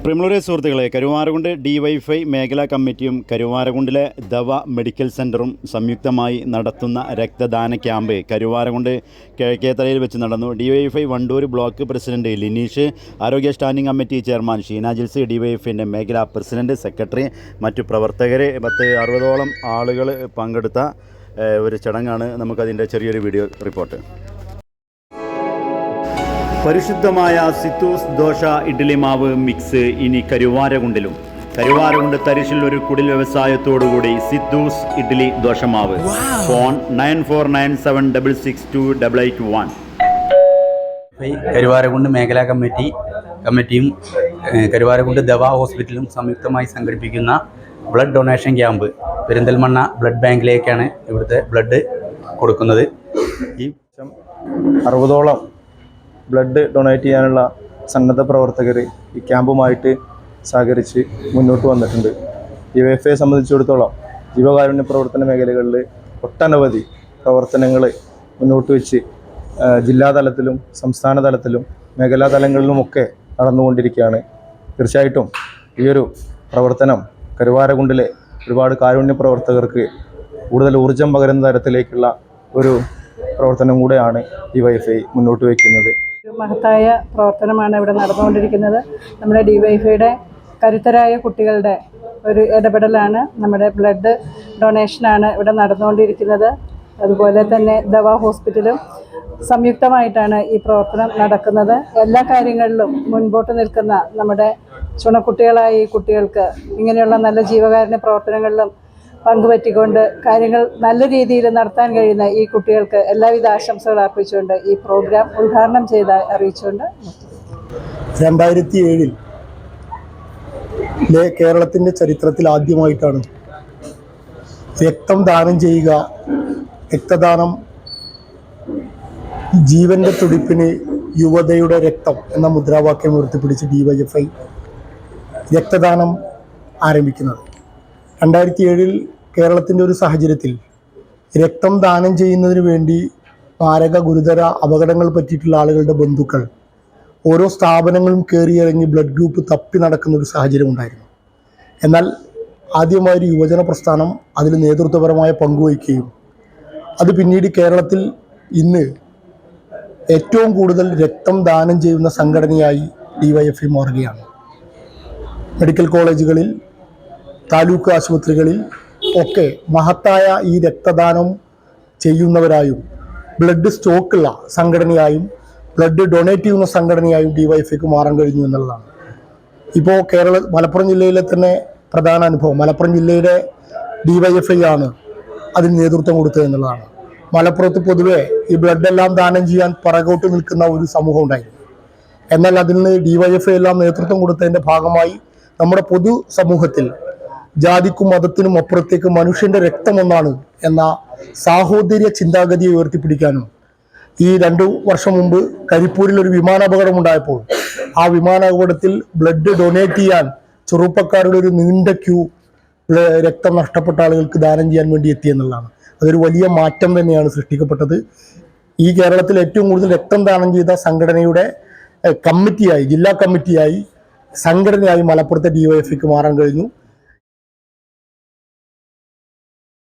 പ്രിമുളരെ സുഹൃത്തുക്കളെ Karuvarakundu D wifi മേഖലാ കമ്മിറ്റിയും കരുവാരകുണ്ടിലെ ദവ മെഡിക്കൽ സെന്ററും സംയുക്തമായി നടത്തുന്ന രക്തദാന ക്യാമ്പ് കരുവാരകുണ്ട് കിഴക്കേത്തലയിൽ വെച്ച് നടന്നു. D Y F I Wandoor block president Lineesh ആരോഗ്യ standing committee chairman Sheena Jils D വൈഫൈന്റെ മേഖലാ പ്രസിഡന്റ് സെക്രട്ടറി മറ്റു പ്രവർത്തകർ പത്ത് അറുപതോളം ആളുകൾ പങ്കെടുത്ത ഒരു ചടങ്ങാണ് നമുക്കതിന്റെ ചെറിയൊരു വീഡിയോ റിപ്പോർട്ട്. പരിശുദ്ധമായ സിത്തൂസ് ദോശ ഇഡ്ഡലി മാവ് മിക്സ് ഇനി കരുവാരകുണ്ടിലും. കരുവാരകുണ്ട് തരിശിൽ ഒരു കുടിൽ വ്യവസായത്തോടുകൂടി സിത്തൂസ് ഇഡ്ഡലി ദോശമാവ്. Phone nine four nine seven double six two double eight one. Karuvarakundu മേഖലാ കമ്മിറ്റി കമ്മിറ്റിയും കരുവാരകുണ്ട് ദവാ ഹോസ്പിറ്റലും സംയുക്തമായി സംഘടിപ്പിക്കുന്ന blood donation camp Perinthalmanna blood ബാങ്കിലേക്കാണ് ഇവിടുത്തെ ബ്ലഡ് കൊടുക്കുന്നത്. ഈ അറുപതോളം ബ്ലഡ് ഡൊണേറ്റ് ചെയ്യാനുള്ള സന്നദ്ധ പ്രവർത്തകർ ഈ ക്യാമ്പുമായിട്ട് സഹകരിച്ച് മുന്നോട്ട് വന്നിട്ടുണ്ട്. യു എഫ് എ സംബന്ധിച്ചിടത്തോളം ജീവകാരുണ്യ പ്രവർത്തന മേഖലകളിൽ ഒട്ടനവധി പ്രവർത്തനങ്ങൾ മുന്നോട്ട് വെച്ച് ജില്ലാതലത്തിലും സംസ്ഥാന തലത്തിലും മേഖലാ തലങ്ങളിലുമൊക്കെ നടന്നുകൊണ്ടിരിക്കുകയാണ്. തീർച്ചയായിട്ടും ഈയൊരു പ്രവർത്തനം കരുവാരകുണ്ടിലെ ഒരുപാട് കാരുണ്യ പ്രവർത്തകർക്ക് കൂടുതൽ ഊർജം പകരുന്ന തരത്തിലേക്കുള്ള ഒരു പ്രവർത്തനം കൂടെയാണ് ഈ വൈഫൈ മുന്നോട്ട് വയ്ക്കുന്നത് മഹത്തായ പ്രവർത്തനമാണ് ഇവിടെ നടന്നുകൊണ്ടിരിക്കുന്നത്. നമ്മുടെ ഡിവൈഫൈയുടെ കരുത്തരായ കുട്ടികളുടെ ഒരു ഇടപെടലാണ്. നമ്മുടെ ബ്ലഡ് ഡൊണേഷനാണ് ഇവിടെ നടന്നുകൊണ്ടിരിക്കുന്നത്. അതുപോലെ തന്നെ ദവാ ഹോസ്പിറ്റലും സംയുക്തമായിട്ടാണ് ഈ പ്രവർത്തനം നടക്കുന്നത്. എല്ലാ കാര്യങ്ങളിലും മുൻപോട്ട് നിൽക്കുന്ന നമ്മുടെ ചുണക്കുട്ടികളായ ഈ കുട്ടികൾക്ക് ഇങ്ങനെയുള്ള നല്ല ജീവകാരുണ്യ പ്രവർത്തനങ്ങളിലും പങ്കുപറ്റിക്കൊണ്ട് കാര്യങ്ങൾ നല്ല രീതിയിൽ നടത്താൻ കഴിയുന്ന ഈ കുട്ടികൾക്ക് എല്ലാവിധ ആശംസകൾ അർപ്പിച്ചുകൊണ്ട് ഈ പ്രോഗ്രാം ഉദ്ഘാടനം ചെയ്ത അറിയിച്ചുകൊണ്ട്. രണ്ടായിരത്തി ഏഴിൽ കേരളത്തിന്റെ ചരിത്രത്തിൽ ആദ്യമായിട്ടാണ് രക്തം ദാനം ചെയ്യുക രക്തദാനം ജീവന്റെ തുടിപ്പിന് യുവതയുടെ രക്തം എന്ന മുദ്രാവാക്യം ഉയർത്തിപ്പിടിച്ച് ഡി വൈ എഫ് ഐ രക്തദാനം ആരംഭിക്കുന്നത് രണ്ടായിരത്തി ഏഴിൽ കേരളത്തിന്റെ ഒരു സാഹചര്യത്തിൽ രക്തം ദാനം ചെയ്യുന്നതിന് വേണ്ടി മാരക ഗുരുതര അപകടങ്ങൾ പറ്റിയിട്ടുള്ള ആളുകളുടെ ബന്ധുക്കൾ ഓരോ സ്ഥാപനങ്ങളും കയറിയിറങ്ങി ബ്ലഡ് ഗ്രൂപ്പ് തപ്പി നടക്കുന്ന ഒരു സാഹചര്യം ഉണ്ടായിരുന്നു. എന്നാൽ ആദ്യമായ ഒരു യുവജന പ്രസ്ഥാനം അതിൽ നേതൃത്വപരമായ പങ്കുവഹിക്കുകയും അത് പിന്നീട് കേരളത്തിൽ ഇന്ന് ഏറ്റവും കൂടുതൽ രക്തം ദാനം ചെയ്യുന്ന സംഘടനയായി ഡി വൈ എഫ് മാറുകയാണ്. മെഡിക്കൽ കോളേജുകളിൽ താലൂക്ക് ആശുപത്രികളിൽ ഒക്കെ മഹത്തായ ഈ രക്തദാനം ചെയ്യുന്നവരായും ബ്ലഡ് സ്റ്റോക്കുള്ള സംഘടനയായും ബ്ലഡ് ഡൊണേറ്റ് ചെയ്യുന്ന സംഘടനയായും ഡിവൈഎഫ്ഐക്ക് മാറാൻ കഴിഞ്ഞു എന്നുള്ളതാണ്. ഇപ്പോൾ കേരള മലപ്പുറം ജില്ലയിലെ തന്നെ പ്രധാന അനുഭവം. മലപ്പുറം ജില്ലയുടെ ഡിവൈഎഫ്ഐ ആണ് അതിന് നേതൃത്വം കൊടുത്തത് എന്നുള്ളതാണ്. മലപ്പുറത്ത് പൊതുവെ ഈ ബ്ലഡ് എല്ലാം ദാനം ചെയ്യാൻ പുറകോട്ട് നിൽക്കുന്ന ഒരു സമൂഹം ഉണ്ടായിരുന്നു. എന്നാൽ അതിന് ഡിവൈഎഫ്ഐ എല്ലാം നേതൃത്വം കൊടുത്തതിന്റെ ഭാഗമായി നമ്മുടെ പൊതു സമൂഹത്തിൽ ജാതിക്കും മതത്തിനും അപ്പുറത്തേക്ക് മനുഷ്യന്റെ രക്തമൊന്നാണ് എന്ന സാഹോദര്യ ചിന്താഗതിയെ ഉയർത്തിപ്പിടിക്കാനും ഈ രണ്ടു വർഷം മുമ്പ് കരിപ്പൂരിൽ ഒരു വിമാനാപകടം ഉണ്ടായപ്പോൾ ആ വിമാനാപകടത്തിൽ ബ്ലഡ് ഡൊണേറ്റ് ചെയ്യാൻ ചെറുപ്പക്കാരുടെ ഒരു നീണ്ട ക്യൂ രക്തം നഷ്ടപ്പെട്ട ആളുകൾക്ക് ദാനം ചെയ്യാൻ വേണ്ടി എത്തി എന്നുള്ളതാണ്. അതൊരു വലിയ മാറ്റം തന്നെയാണ് സൃഷ്ടിക്കപ്പെട്ടത്. ഈ കേരളത്തിൽ ഏറ്റവും കൂടുതൽ രക്തം ദാനം ചെയ്ത സംഘടനയുടെ കമ്മിറ്റിയായി ജില്ലാ കമ്മിറ്റിയായി സംഘടനയായി മലപ്പുറത്തെ ഡിവൈഎഫ്ഐക്ക് മാറാൻ കഴിഞ്ഞു.